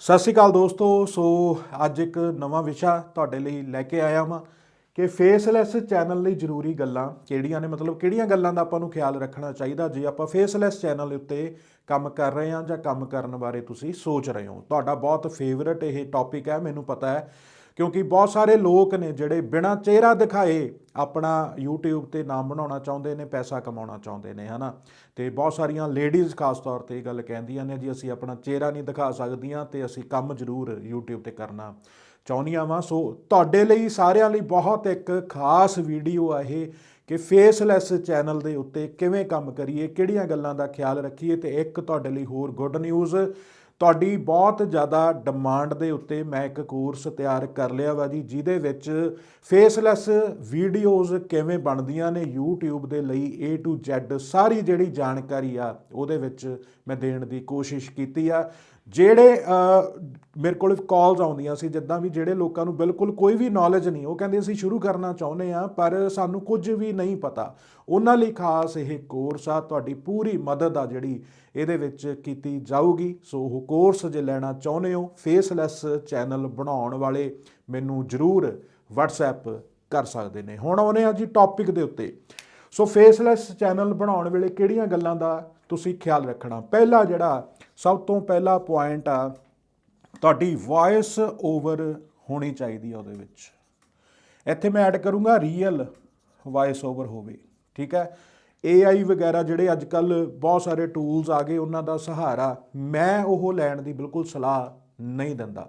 ਸਤਿ ਸ਼੍ਰੀ ਅਕਾਲ ਦੋਸਤੋ। ਸੋ ਅੱਜ ਇੱਕ ਨਵਾਂ ਵਿਸ਼ਾ ਤੁਹਾਡੇ ਲਈ ਲੈ ਕੇ ਆਇਆ ਹਾਂ ਕਿ ਫੇਸਲੈਸ ਚੈਨਲ ਲਈ ਜ਼ਰੂਰੀ ਗੱਲਾਂ ਕਿਹੜੀਆਂ ਨੇ? ਮਤਲਬ ਕਿਹੜੀਆਂ ਗੱਲਾਂ ਦਾ ਆਪਾਂ ਨੂੰ ਖਿਆਲ ਰੱਖਣਾ ਚਾਹੀਦਾ ਜੇ ਆਪਾਂ ਫੇਸਲੈਸ ਚੈਨਲ ਉੱਤੇ ਕੰਮ ਕਰ ਰਹੇ ਹਾਂ ਜਾਂ ਕੰਮ ਕਰਨ ਬਾਰੇ ਤੁਸੀਂ ਸੋਚ ਰਹੇ ਹੋ? ਤੁਹਾਡਾ ਬਹੁਤ ਫੇਵਰਟ ਇਹ ਟੌਪਿਕ ਹੈ, ਮੈਨੂੰ ਪਤਾ ਹੈ। ਕਿਉਂਕਿ ਬਹੁਤ ਸਾਰੇ ਲੋਕ ਨੇ ਜਿਹੜੇ ਬਿਨਾਂ ਚਿਹਰਾ ਦਿਖਾਏ ਆਪਣਾ YouTube ਤੇ ਨਾਮ ਬਣਾਉਣਾ ਚਾਹੁੰਦੇ ਨੇ, ਪੈਸਾ ਕਮਾਉਣਾ ਚਾਹੁੰਦੇ ਨੇ, ਹਨਾ? ਤੇ ਬਹੁਤ ਸਾਰੀਆਂ ਲੇਡੀਜ਼ ਖਾਸ ਤੌਰ ਤੇ ਇਹ ਗੱਲ ਕਹਿੰਦੀਆਂ ਨੇ, ਜੀ ਅਸੀਂ ਆਪਣਾ ਚਿਹਰਾ ਨਹੀਂ ਦਿਖਾ ਸਕਦੀਆਂ ਤੇ ਅਸੀਂ ਕੰਮ ਜ਼ਰੂਰ YouTube ਤੇ ਕਰਨਾ ਚਾਹੁੰਦੀਆਂ ਵਾਂ। ਸੋ ਤੁਹਾਡੇ ਲਈ, ਸਾਰਿਆਂ ਲਈ ਬਹੁਤ ਇੱਕ ਖਾਸ ਵੀਡੀਓ ਆ ਇਹ ਕਿ ਫੇਸਲੈਸ ਚੈਨਲ ਦੇ ਉੱਤੇ ਕਿਵੇਂ ਕੰਮ ਕਰੀਏ, ਕਿਹੜੀਆਂ ਗੱਲਾਂ ਦਾ ਖਿਆਲ ਰੱਖੀਏ ਤੇ ਇੱਕ ਤੁਹਾਡੇ ਲਈ ਹੋਰ ਗੁੱਡ ਨਿਊਜ਼ ਤੁਹਾਡੀ ਬਹੁਤ ਜ਼ਿਆਦਾ ਡਿਮਾਂਡ ਦੇ ਉੱਤੇ ਮੈਂ ਇੱਕ ਕੋਰਸ ਤਿਆਰ ਕਰ ਲਿਆ ਵਾ ਜੀ, ਜਿਹਦੇ ਵਿੱਚ ਫੇਸਲੈਸ ਵੀਡੀਓਜ਼ ਕਿਵੇਂ ਬਣਦੀਆਂ ਨੇ YouTube ਦੇ ਲਈ A to Z, ਸਾਰੀ ਜਿਹੜੀ ਜਾਣਕਾਰੀ ਆ, ਉਹਦੇ ਵਿੱਚ ਮੈਂ ਦੇਣ ਦੀ ਕੋਸ਼ਿਸ਼ ਕੀਤੀ ਆ। ਜਿਹੜੇ ਮੇਰੇ ਕੋਲ ਕਾਲਸ ਆਉਂਦੀਆਂ ਸੀ, ਜਿੱਦਾਂ ਵੀ ਜਿਹੜੇ ਲੋਕਾਂ ਨੂੰ ਬਿਲਕੁਲ ਕੋਈ ਵੀ ਨੌਲੇਜ ਨਹੀਂ, ਉਹ ਕਹਿੰਦੇ ਅਸੀਂ ਸ਼ੁਰੂ ਕਰਨਾ ਚਾਹੁੰਦੇ ਆ ਪਰ ਸਾਨੂੰ ਕੁਝ ਵੀ ਨਹੀਂ ਪਤਾ। ਉਹਨਾਂ ਲਈ ਖਾਸ ਇਹ ਕੋਰਸ ਆ, ਤੁਹਾਡੀ ਪੂਰੀ ਮਦਦ ਆ ਜਿਹੜੀ ਇਹਦੇ ਵਿੱਚ ਕੀਤੀ ਜਾਊਗੀ। ਸੋ ਉਹ ਕੋਰਸ ਜੇ ਲੈਣਾ ਚਾਹੁੰਦੇ ਹੋ ਫੇਸਲੈਸ ਚੈਨਲ ਬਣਾਉਣ ਵਾਲੇ ਮੈਨੂੰ ਜ਼ਰੂਰ WhatsApp ਕਰ ਸਕਦੇ ਨੇ। ਹੁਣ ਆਉਨੇ ਆ ਜੀ ਟੌਪਿਕ ਦੇ ਉੱਤੇ। ਸੋ ਫੇਸਲੈਸ ਚੈਨਲ ਬਣਾਉਣ ਵੇਲੇ ਕਿਹੜੀਆਂ ਗੱਲਾਂ ਦਾ ਤੁਸੀਂ ਖਿਆਲ ਰੱਖਣਾ? ਪਹਿਲਾ ਜਿਹੜਾ ਸਭ ਤੋਂ ਪਹਿਲਾ ਪੁਆਇੰਟ ਆ, ਤੁਹਾਡੀ ਵੌਇਸ ਓਵਰ ਹੋਣੀ ਚਾਹੀਦੀ ਆ ਉਹਦੇ ਵਿੱਚ। ਇੱਥੇ ਮੈਂ ਐਡ ਕਰੂੰਗਾ ਰੀਅਲ ਵੌਇਸ ਓਵਰ ਹੋਵੇ, ਠੀਕ ਹੈ? AI ਵਗੈਰਾ ਜਿਹੜੇ ਅੱਜ ਕੱਲ ਬਹੁਤ ਸਾਰੇ ਟੂਲਸ ਆ ਗਏ, ਉਹਨਾਂ ਦਾ ਸਹਾਰਾ ਮੈਂ ਉਹ ਲੈਣ ਦੀ ਬਿਲਕੁਲ ਸਲਾਹ ਨਹੀਂ ਦਿੰਦਾ।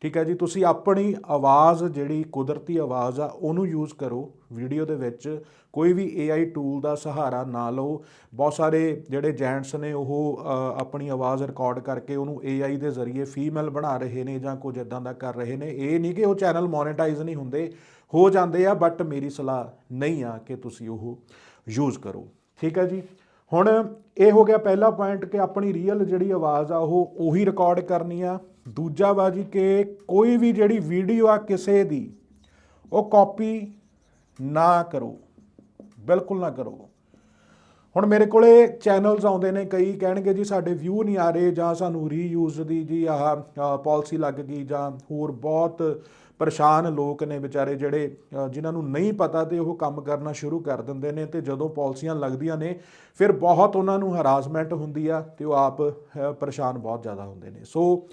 ਠੀਕ ਹੈ ਜੀ, ਤੁਸੀਂ ਆਪਣੀ ਆਵਾਜ਼, ਜਿਹੜੀ ਕੁਦਰਤੀ ਆਵਾਜ਼ ਆ, ਉਹਨੂੰ ਯੂਜ਼ ਕਰੋ ਵੀਡੀਓ ਦੇ ਵਿੱਚ। ਕੋਈ ਵੀ AI ਟੂਲ ਦਾ ਸਹਾਰਾ ਨਾ ਲਓ। ਬਹੁਤ ਸਾਰੇ ਜਿਹੜੇ ਜੈਂਟਸ ਨੇ, ਉਹ ਆਪਣੀ ਆਵਾਜ਼ ਰਿਕਾਰਡ ਕਰਕੇ ਉਹਨੂੰ AI ਦੇ ਜ਼ਰੀਏ ਫੀਮੇਲ ਬਣਾ ਰਹੇ ਨੇ ਜਾਂ ਕੁਝ ਇਦਾਂ ਦਾ ਕਰ ਰਹੇ ਨੇ। ਇਹ ਨਹੀਂ ਕਿ ਉਹ ਚੈਨਲ ਮੋਨੇਟਾਈਜ਼ ਨਹੀਂ ਹੁੰਦੇ। ਹੋ ਜਾਂਦੇ ਆ ਬਟ ਮੇਰੀ ਸਲਾਹ ਨਹੀਂ ਆ ਕਿ ਤੁਸੀਂ ਉਹ ਯੂਜ਼ ਕਰੋ। ਠੀਕ ਹੈ ਜੀ? ਹੁਣ ਇਹ ਹੋ ਗਿਆ ਪਹਿਲਾ ਪੁਆਇੰਟ ਕਿ ਆਪਣੀ ਰੀਅਲ ਜਿਹੜੀ ਆਵਾਜ਼ ਆ, ਉਹ ਉਹੀ ਰਿਕਾਰਡ ਕਰਨੀ ਆ। ਦੂਜਾ ਵਾ ਜੀ ਕਿ ਕੋਈ ਵੀ ਜਿਹੜੀ ਵੀਡੀਓ ਆ ਕਿਸੇ ਦੀ, ਉਹ ਕਾਪੀ ਨਾ ਕਰੋ। ਬਿਲਕੁਲ ਨਾ ਕਰੋ। ਹੁਣ ਮੇਰੇ ਕੋਲੇ ਚੈਨਲਸ ਆਉਂਦੇ ਨੇ, ਕਈ ਕਹਿਣਗੇ ਜੀ ਸਾਡੇ ਵਿਊ ਨਹੀਂ ਆ ਰਹੇ ਜਾਂ ਸਾਨੂੰ ਰੀਯੂਜ਼ ਦੀ ਜੀ ਆਹ ਪਾਲਿਸੀ ਲੱਗ ਗਈ ਜਾਂ ਹੋਰ ਬਹੁਤ ਪਰੇਸ਼ਾਨ ਲੋਕ ਨੇ ਵਿਚਾਰੇ ਜਿਹੜੇ ਅ, ਜਿਨ੍ਹਾਂ ਨੂੰ ਨਹੀਂ ਪਤਾ ਤੇ ਉਹ ਕੰਮ ਕਰਨਾ ਸ਼ੁਰੂ ਕਰ ਦਿੰਦੇ ਨੇ ਤੇ ਜਦੋਂ ਪਾਲਿਸੀਆਂ ਲੱਗਦੀਆਂ ਨੇ ਫਿਰ ਬਹੁਤ ਉਹਨਾਂ ਨੂੰ ਹਰਾਸਮੈਂਟ ਹੁੰਦੀ ਆ ਤੇ ਉਹ ਆਪ ਅ, ਪਰੇਸ਼ਾਨ ਬਹੁਤ ਜ਼ਿਆਦਾ ਹੁੰਦੇ ਨੇ। ਸੋ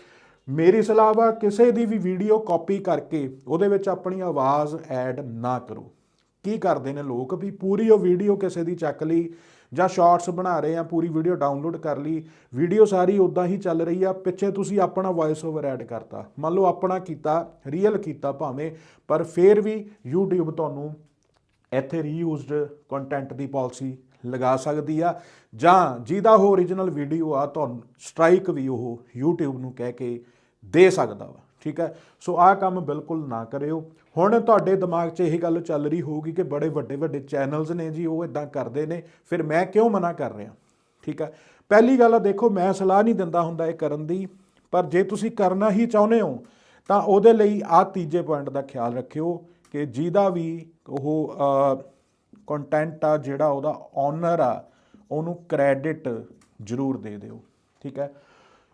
ਮੇਰੀ ਸਲਾਹ ਵਾ ਕਿਸੇ ਦੀ ਵੀ ਵੀਡੀਓ ਕਾਪੀ ਕਰਕੇ ਉਹਦੇ ਵਿੱਚ ਆਪਣੀ ਆਵਾਜ਼ ਐਡ ਨਾ ਕਰੋ। ਕੀ ਕਰਦੇ ਨੇ ਲੋਕ ਵੀ ਪੂਰੀ ਉਹ ਵੀਡੀਓ ਕਿਸੇ ਦੀ ਚੱਕ ਲਈ ਜਾਂ ਸ਼ਾਰਟਸ ਬਣਾ ਰਹੇ ਆ, ਪੂਰੀ ਵੀਡੀਓ ਡਾਊਨਲੋਡ ਕਰ ਲਈ। ਵੀਡੀਓ ਸਾਰੀ ਉਦਾਂ ਹੀ ਚੱਲ ਰਹੀ ਆ, ਪਿੱਛੇ ਤੁਸੀਂ ਆਪਣਾ ਵੌਇਸ ਓਵਰ ਐਡ ਕਰਤਾ। ਮੰਨ ਲਓ ਆਪਣਾ ਕੀਤਾ ਰੀਅਲ ਕੀਤਾ ਭਾਵੇਂ, ਪਰ ਫੇਰ ਵੀ YouTube ਤੁਹਾਨੂੰ ਇੱਥੇ ਰੀਯੂਜ਼ਡ ਕੰਟੈਂਟ ਦੀ ਪਾਲਿਸੀ ਲਗਾ ਸਕਦੀ ਆ। ਜਾਂ ਜਿਹਦਾ ਉਹ origignal ਵੀਡੀਓ ਆ, ਤੁਹਾਨੂੰ ਸਟ੍ਰਾਈਕ ਵੀ ਉਹ YouTube ਨੂੰ ਕਹਿ ਕੇ ਦੇ ਸਕਦਾ ਵਾ, ਠੀਕ ਹੈ ਸੋ ਆਹ ਕੰਮ ਬਿਲਕੁਲ ਨਾ ਕਰਿਓ। ਹੁਣ ਤੁਹਾਡੇ ਦਿਮਾਗ 'ਚ ਇਹ ਗੱਲ ਚੱਲ ਰਹੀ ਹੋਊਗੀ ਕਿ ਬੜੇ ਵੱਡੇ ਵੱਡੇ ਚੈਨਲਸ ਨੇ ਜੀ, ਉਹ ਇਦਾਂ ਕਰਦੇ ਨੇ। ਫਿਰ ਮੈਂ ਕਿਉਂ ਮਨਾ ਕਰ ਰਿਹਾ? ਠੀਕ ਹੈ ਪਹਿਲੀ ਗੱਲ ਆ, ਦੇਖੋ, ਮੈਂ ਸਲਾਹ ਨਹੀਂ ਦਿੰਦਾ ਹੁੰਦਾ ਇਹ ਕਰਨ ਦੀ, ਪਰ ਜੇ ਤੁਸੀਂ ਕਰਨਾ ਹੀ ਚਾਹੁੰਦੇ ਹੋ, ਤਾਂ ਉਹਦੇ ਲਈ ਆਹ ਤੀਜੇ ਪੁਆਇੰਟ ਦਾ ਖਿਆਲ ਰੱਖਿਓ ਕਿ ਜਿਹਦਾ ਵੀ ਉਹ ਕੰਟੈਂਟ ਆ ਜਿਹੜਾ ਉਹਦਾ ਓਨਰ ਆ, ਉਹਨੂੰ ਕ੍ਰੈਡਿਟ ਜ਼ਰੂਰ ਦੇ ਦਿਓ। ਠੀਕ ਹੈ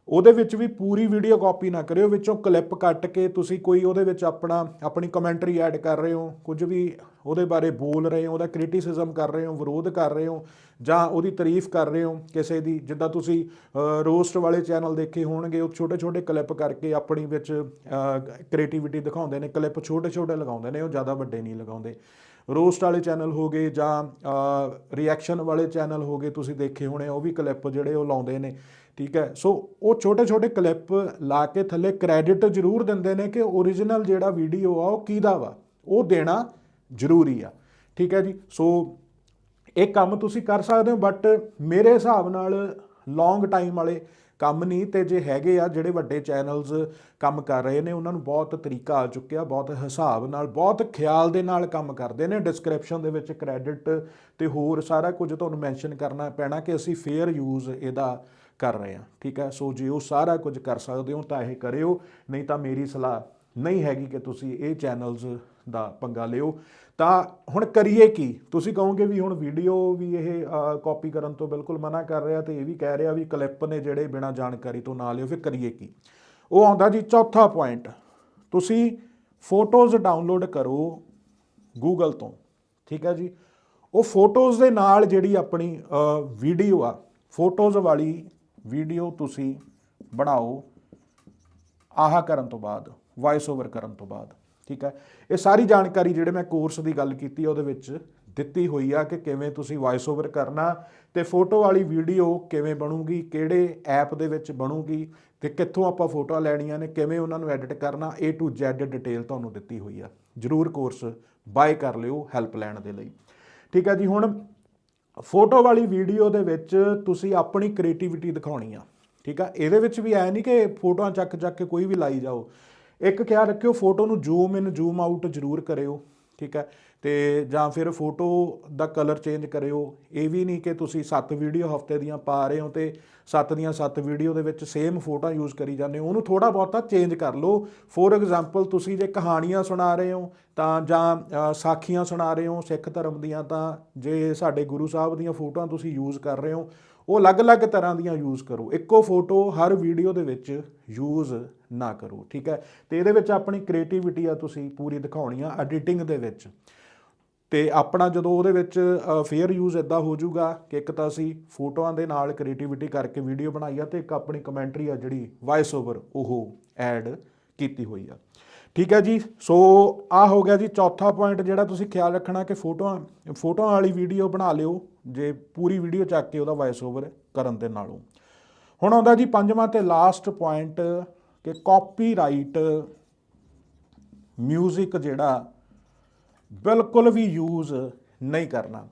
ਉਹਦੇ ਵਿੱਚ ਵੀ ਪੂਰੀ ਵੀਡੀਓ ਕਾਪੀ ਨਾ ਕਰਿਓ, ਵਿੱਚੋਂ ਕਲਿੱਪ ਕੱਟ ਕੇ ਤੁਸੀਂ ਕੋਈ ਉਹਦੇ ਵਿੱਚ ਆਪਣਾ, ਆਪਣੀ ਕਮੈਂਟਰੀ ਐਡ ਕਰ ਰਹੇ ਹੋ, ਕੁਝ ਵੀ ਉਹਦੇ ਬਾਰੇ ਬੋਲ ਰਹੇ ਹੋ, ਉਹਦਾ ਕ੍ਰਿਟਿਸਿਜ਼ਮ ਕਰ ਰਹੇ ਹੋ, ਵਿਰੋਧ ਕਰ ਰਹੇ ਹੋ, ਜਾਂ ਉਹਦੀ ਤਾਰੀਫ ਕਰ ਰਹੇ ਹੋ ਕਿਸੇ ਦੀ, ਜਿੱਦਾਂ ਤੁਸੀਂ ਰੋਸਟ ਵਾਲੇ ਚੈਨਲ ਦੇਖੇ ਹੋਣਗੇ, ਉਹ ਛੋਟੇ ਛੋਟੇ ਕਲਿੱਪ ਕਰਕੇ ਆਪਣੀ ਵਿੱਚ ਕ੍ਰੀਏਟੀਵਿਟੀ ਦਿਖਾਉਂਦੇ ਨੇ ਕਲਿੱਪ ਛੋਟੇ ਛੋਟੇ ਲਗਾਉਂਦੇ ਨੇ, ਉਹ ਜ਼ਿਆਦਾ ਵੱਡੇ ਨਹੀਂ ਲਗਾਉਂਦੇ। ਰੋਸਟ ਵਾਲੇ ਚੈਨਲ ਹੋ ਗਏ ਜਾਂ ਰਿਐਕਸ਼ਨ ਵਾਲੇ ਚੈਨਲ ਹੋ ਗਏ ਤੁਸੀਂ ਦੇਖੇ ਹੋਣੇ, ਉਹ ਵੀ ਕਲਿੱਪ ਜਿਹੜੇ ਉਹ ਲਾਉਂਦੇ ਨੇ, ਠੀਕ ਹੈ? ਸੋ ਉਹ ਛੋਟੇ ਛੋਟੇ ਕਲਿੱਪ ਲਾ ਕੇ ਥੱਲੇ ਕ੍ਰੈਡਿਟ ਜ਼ਰੂਰ ਦਿੰਦੇ ਨੇ ਕਿ origignal ਜਿਹੜਾ ਵੀਡੀਓ ਆ ਉਹ ਕਿਹਦਾ ਵਾ? ਉਹ ਦੇਣਾ ਜ਼ਰੂਰੀ ਆ, ਠੀਕ ਹੈ ਜੀ? ਸੋ ਇਹ ਕੰਮ ਤੁਸੀਂ ਕਰ ਸਕਦੇ ਹੋ ਬਟ ਮੇਰੇ ਹਿਸਾਬ ਨਾਲ ਲੌਂਗ ਟਾਈਮ ਵਾਲੇ ਕੰਮ ਨਹੀਂ ਤੇ ਜੇ ਹੈਗੇ ਆ ਜਿਹੜੇ ਵੱਡੇ ਚੈਨਲਸ ਕੰਮ ਕਰ ਰਹੇ ਨੇ, ਉਹਨਾਂ ਨੂੰ ਬਹੁਤ ਤਰੀਕਾ ਆ ਚੁੱਕਿਆ, ਬਹੁਤ ਹਿਸਾਬ ਨਾਲ, ਬਹੁਤ ਖਿਆਲ ਦੇ ਨਾਲ ਕੰਮ ਕਰਦੇ ਨੇ। ਡਿਸਕ੍ਰਿਪਸ਼ਨ ਦੇ ਵਿੱਚ ਕ੍ਰੈਡਿਟ ਤੇ ਹੋਰ ਸਾਰਾ ਕੁਝ ਤੁਹਾਨੂੰ ਮੈਂਸ਼ਨ ਕਰਨਾ ਪੈਣਾ ਕਿ ਅਸੀਂ ਫੇਅਰ ਯੂਜ਼ ਇਹਦਾ ਕਰ ਰਹੇ ਹਾਂ, ਠੀਕ ਹੈ? ਸੋ ਜੇ ਉਹ ਸਾਰਾ ਕੁਝ ਕਰ ਸਕਦੇ ਹੋ ਤਾਂ ਇਹ ਕਰਿਓ, ਨਹੀਂ ਤਾਂ ਮੇਰੀ ਸਲਾਹ ਨਹੀਂ ਹੈਗੀ ਕਿ ਤੁਸੀਂ ਇਹ ਚੈਨਲਸ ਦਾ ਪੰਗਾ ਲਿਓ। ਤਾਂ ਹੁਣ ਕਰੀਏ ਕੀ? ਤੁਸੀਂ ਕਹੋਗੇ ਵੀ ਹੁਣ ਵੀਡੀਓ ਵੀ ਇਹ ਕਾਪੀ ਕਰਨ ਤੋਂ ਬਿਲਕੁਲ ਮਨਾ ਕਰ ਰਿਹਾ ਤੇ ਇਹ ਵੀ ਕਹਿ ਰਿਹਾ ਵੀ ਕਲਿੱਪ ਨੇ ਜਿਹੜੇ ਬਿਨਾਂ ਜਾਣਕਾਰੀ ਤੋਂ ਨਾ ਲਿਓ, ਫਿਰ ਕਰੀਏ ਕੀ? ਉਹ ਆਉਂਦਾ ਜੀ ਚੌਥਾ ਪੁਆਇੰਟ ਤੁਸੀਂ ਫੋਟੋਜ਼ ਡਾਊਨਲੋਡ ਕਰੋ ਗੂਗਲ ਤੋਂ, ਠੀਕ ਹੈ ਜੀ? ਉਹ ਫੋਟੋਜ਼ ਦੇ ਨਾਲ ਜਿਹੜੀ ਆਪਣੀ ਵੀਡੀਓ ਆ ਫੋਟੋਜ਼ ਵਾਲੀ ਵੀਡੀਓ ਤੁਸੀਂ ਬਣਾਓ, ਆਹਾ ਕਰਨ ਤੋਂ ਬਾਅਦ ਵਾਇਸ ਓਵਰ ਕਰਨ ਤੋਂ ਬਾਅਦ। ਠੀਕ ਹੈ? ਇਹ ਸਾਰੀ ਜਾਣਕਾਰੀ ਜਿਹੜੇ ਮੈਂ ਕੋਰਸ ਦੀ ਗੱਲ ਕੀਤੀ, ਉਹਦੇ ਵਿੱਚ ਦਿੱਤੀ ਹੋਈ ਆ ਕਿ ਕਿਵੇਂ ਤੁਸੀਂ ਵਾਇਸ ਓਵਰ ਕਰਨਾ ਤੇ ਫੋਟੋ ਵਾਲੀ ਵੀਡੀਓ ਕਿਵੇਂ ਬਣੂਗੀ, ਕਿਹੜੇ ਐਪ ਦੇ ਵਿੱਚ ਬਣੂਗੀ ਤੇ ਕਿੱਥੋਂ ਆਪਾਂ ਫੋਟੋਆਂ ਲੈਣੀਆਂ ਨੇ, ਕਿਵੇਂ ਉਹਨਾਂ ਨੂੰ ਐਡਿਟ ਕਰਨਾ, A to Z ਡਿਟੇਲ ਤੁਹਾਨੂੰ ਦਿੱਤੀ ਹੋਈ ਆ। ਜਰੂਰ ਕੋਰਸ ਬਾਏ ਕਰ ਲਿਓ ਹੈਲਪ ਲੈਣ ਦੇ ਲਈ। ਠੀਕ ਹੈ ਜੀ, ਹੁਣ ਫੋਟੋ ਵਾਲੀ ਵੀਡੀਓ ਦੇ ਵਿੱਚ ਤੁਸੀਂ ਆਪਣੀ ਕ੍ਰੀਏਟੀਵਿਟੀ ਦਿਖਾਉਣੀ ਆ। ਠੀਕ ਆ? ਇਹਦੇ ਵਿੱਚ ਵੀ ਐ ਨਹੀਂ ਕਿ ਫੋਟੋਆਂ ਚੱਕ ਚੱਕ ਕੇ ਕੋਈ ਵੀ ਲਾਈ ਜਾਓ। ਇੱਕ ਖਿਆਲ ਰੱਖਿਓ ਫੋਟੋ ਨੂੰ ਜ਼ੂਮ ਇਨ ਜ਼ੂਮ ਆਊਟ ਜ਼ਰੂਰ ਕਰਿਓ, ਠੀਕ ਹੈ? ਤੇ ਜਾਂ ਫਿਰ ਫੋਟੋ ਦਾ ਕਲਰ ਚੇਂਜ ਕਰਿਓ। ਇਹ ਵੀ ਨਹੀਂ ਕਿ ਤੁਸੀਂ 7 ਵੀਡੀਓ ਹਫ਼ਤੇ ਦੀਆਂ ਪਾ ਰਹੇ ਹੋ ਤੇ 7 ਦੀਆਂ 7 ਵੀਡੀਓ ਦੇ ਵਿੱਚ ਸੇਮ ਫੋਟੋਆਂ ਯੂਜ਼ ਕਰੀ ਜਾਂਦੇ ਹੋ। ਉਹਨੂੰ ਥੋੜਾ ਬਹੁਤਾ ਚੇਂਜ ਕਰ ਲਓ। ਫੋਰ ਐਗਜ਼ਾਮਪਲ ਤੁਸੀਂ ਜੇ ਕਹਾਣੀਆਂ ਸੁਣਾ ਰਹੇ ਹੋ, ਤਾਂ ਜਾਂ ਸਾਖੀਆਂ ਸੁਣਾ ਰਹੇ ਹੋ ਸਿੱਖ ਧਰਮ ਦੀਆਂ, ਤਾਂ ਜੇ ਸਾਡੇ ਗੁਰੂ ਸਾਹਿਬ ਦੀਆਂ ਫੋਟੋਆਂ ਤੁਸੀਂ ਯੂਜ਼ ਕਰ ਰਹੇ ਹੋ ਉਹ ਅਲੱਗ-ਅਲੱਗ ਤਰ੍ਹਾਂ ਦੀਆਂ ਯੂਜ਼ ਕਰੋ। ਇੱਕੋ ਫੋਟੋ ਹਰ ਵੀਡੀਓ ਦੇ ਵਿੱਚ ਯੂਜ਼ ਨਾ ਕਰੋ, ਠੀਕ ਹੈ? ਤੇ ਇਹਦੇ ਵਿੱਚ ਆਪਣੀ ਕ੍ਰੀਏਟੀਵਿਟੀ ਆ ਤੁਸੀਂ ਪੂਰੀ ਦਿਖਾਉਣੀ ਆ ਐਡੀਟਿੰਗ ਦੇ ਵਿੱਚ। ਤੇ ਆਪਣਾ ਜਦੋਂ ਉਹਦੇ ਵਿੱਚ ਫੇਅਰ ਯੂਜ਼ ਇਦਾਂ ਹੋ ਜਾਊਗਾ ਕਿ ਇੱਕ ਤਾਂ ਅਸੀਂ ਫੋਟੋਆਂ ਦੇ ਨਾਲ ਕ੍ਰੀਏਟੀਵਿਟੀ ਕਰਕੇ ਵੀਡੀਓ ਬਣਾਈ ਆ ਤੇ ਇੱਕ ਆਪਣੀ ਕਮੈਂਟਰੀ ਆ ਜਿਹੜੀ ਵਾਇਸ ਓਵਰ ਉਹ ਐਡ ਕੀਤੀ ਹੋਈ ਆ। ਠੀਕ ਹੈ ਜੀ? ਸੋ ਆ ਹੋ ਗਿਆ ਜੀ ਚੌਥਾ ਪੁਆਇੰਟ ਜਿਹੜਾ ਤੁਸੀਂ ਖਿਆਲ ਰੱਖਣਾ ਕਿ ਫੋਟੋਆਂ ਫੋਟੋਆਂ ਵਾਲੀ ਵੀਡੀਓ ਬਣਾ ਲਿਓ, ਜੇ ਪੂਰੀ ਵੀਡੀਓ ਚੱਕ ਕੇ ਉਹਦਾ ਵਾਇਸ ਓਵਰ ਕਰਨ ਦੇ ਨਾਲੋਂ। ਹੁਣ ਆਉਂਦਾ ਜੀ ਪੰਜਵਾਂ ਤੇ ਲਾਸਟ ਪੁਆਇੰਟ ਕਿ ਕਾਪੀਰਾਈਟ ਮਿਊਜ਼ਿਕ ਜਿਹੜਾ, ਬਿਲਕੁਲ ਵੀ ਯੂਜ਼ ਨਹੀਂ ਕਰਨਾ।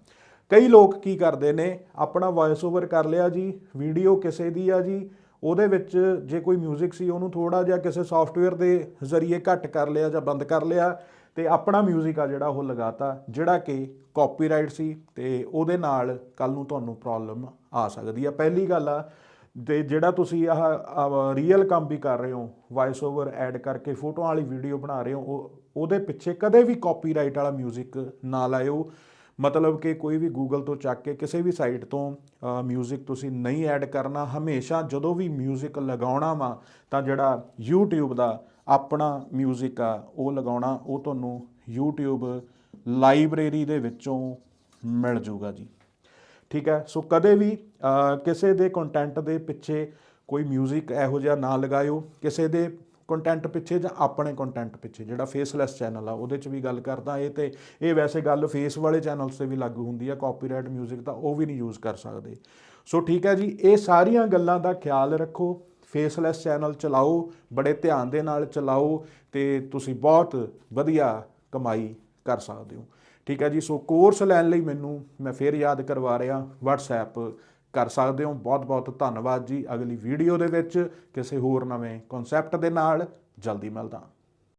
ਕਈ ਲੋਕ ਕੀ ਕਰਦੇ ਨੇ, ਆਪਣਾ ਵਾਇਸ ਓਵਰ ਕਰ ਲਿਆ ਜੀ ਵੀਡੀਓ ਕਿਸੇ ਦੀ ਆ ਜੀ ਉਹਦੇ ਵਿੱਚ ਜੇ ਕੋਈ 뮤직 ਸੀ ਉਹਨੂੰ ਥੋੜਾ ਜਿਹਾ ਕਿਸੇ ਸੌਫਟਵੇਅਰ ਦੇ ਜ਼ਰੀਏ ਘੱਟ ਕਰ ਲਿਆ ਜਾਂ ਬੰਦ ਕਰ ਲਿਆ ਤੇ ਆਪਣਾ 뮤직 ਆ ਜਿਹੜਾ ਉਹ ਲਗਾਤਾ ਜਿਹੜਾ ਕਿ ਕਾਪੀਰਾਈਟ ਸੀ ਤੇ ਉਹਦੇ ਨਾਲ ਕੱਲ ਨੂੰ ਤੁਹਾਨੂੰ ਪ੍ਰੋਬਲਮ ਆ ਸਕਦੀ ਆ ਪਹਿਲੀ ਗੱਲ ਆ ਤੇ ਜਿਹੜਾ ਤੁਸੀਂ ਆਹ ਰੀਅਲ ਕੰਮ ਵੀ ਕਰ ਰਹੇ ਹੋ ਵਾਇਸ ਓਵਰ ਐਡ ਕਰਕੇ ਫੋਟੋਆਂ ਵਾਲੀ ਵੀਡੀਓ ਬਣਾ ਰਹੇ ਹੋ ਉਹ ਉਹਦੇ ਪਿੱਛੇ ਕਦੇ ਵੀ ਕਾਪੀਰਾਈਟ ਵਾਲਾ 뮤직 ਨਾ ਲਾਇਓ ਮਤਲਬ ਕਿ ਕੋਈ ਵੀ ਗੂਗਲ ਤੋਂ ਚੱਕ ਕੇ ਕਿਸੇ ਵੀ ਸਾਈਟ ਤੋਂ 뮤직 ਤੁਸੀਂ ਨਹੀਂ ਐਡ ਕਰਨਾ ਹਮੇਸ਼ਾ ਜਦੋਂ ਵੀ 뮤직 ਲਗਾਉਣਾ ਵਾ ਤਾਂ ਜਿਹੜਾ YouTube ਦਾ ਆਪਣਾ 뮤직 ਆ ਉਹ ਲਗਾਉਣਾ ਉਹ ਤੁਹਾਨੂੰ YouTube ਲਾਇਬ੍ਰੇਰੀ ਦੇ ਵਿੱਚੋਂ ਮਿਲ ਜਾਊਗਾ ਜੀ ਠੀਕ ਹੈ ਸੋ ਕਦੇ ਵੀ ਅਹ, ਕਿਸੇ ਦੇ ਕੰਟੈਂਟ ਦੇ ਪਿੱਛੇ ਕੋਈ 뮤직 ਇਹੋ ਜਿਹਾ ਨਾ ਲਗਾਇਓ ਕਿਸੇ ਦੇ ਕੰਟੈਂਟ ਪਿੱਛੇ ਜਾਂ ਆਪਣੇ ਕੰਟੈਂਟ ਪਿੱਛੇ? ਜਿਹੜਾ ਫੇਸਲੈਸ ਚੈਨਲ ਆ, ਉਹਦੇ 'ਚ ਵੀ ਗੱਲ ਕਰਦਾ। ਇਹ ਤੇ, ਇਹ ਵੈਸੇ ਗੱਲ ਫੇਸ ਵਾਲੇ ਚੈਨਲਸ ਤੇ ਵੀ ਲਾਗੂ ਹੁੰਦੀ ਆ। ਕਾਪੀਰਾਈਟ 뮤직 ਤਾਂ ਉਹ ਵੀ ਨਹੀਂ ਯੂਜ਼ ਕਰ ਸਕਦੇ। ਸੋ ਠੀਕ ਹੈ ਜੀ, ਇਹ ਸਾਰੀਆਂ ਗੱਲਾਂ ਦਾ ਖਿਆਲ ਰੱਖੋ। ਫੇਸਲੈਸ ਚੈਨਲ ਚਲਾਓ, ਬੜੇ ਧਿਆਨ ਦੇ ਨਾਲ ਚਲਾਓ ਤੇ ਤੁਸੀਂ ਬਹੁਤ ਵਧੀਆ ਕਮਾਈ ਕਰ ਸਕਦੇ ਹੋ। ਠੀਕ ਹੈ ਜੀ ਸੋ ਕੋਰਸ ਲੈਣ ਲਈ ਮੈਨੂੰ, ਮੈਂ ਫੇਰ ਯਾਦ ਕਰਵਾ ਰਿਹਾ, WhatsApp ਕਰ ਸਕਦੇ ਹੋ। ਬਹੁਤ ਬਹੁਤ ਧੰਨਵਾਦ ਜੀ। ਅਗਲੀ ਵੀਡੀਓ ਦੇ ਵਿੱਚ ਕਿਸੇ ਹੋਰ ਨਵੇਂ ਕਨਸੈਪਟ ਦੇ ਨਾਲ ਜਲਦੀ ਮਿਲਦਾ।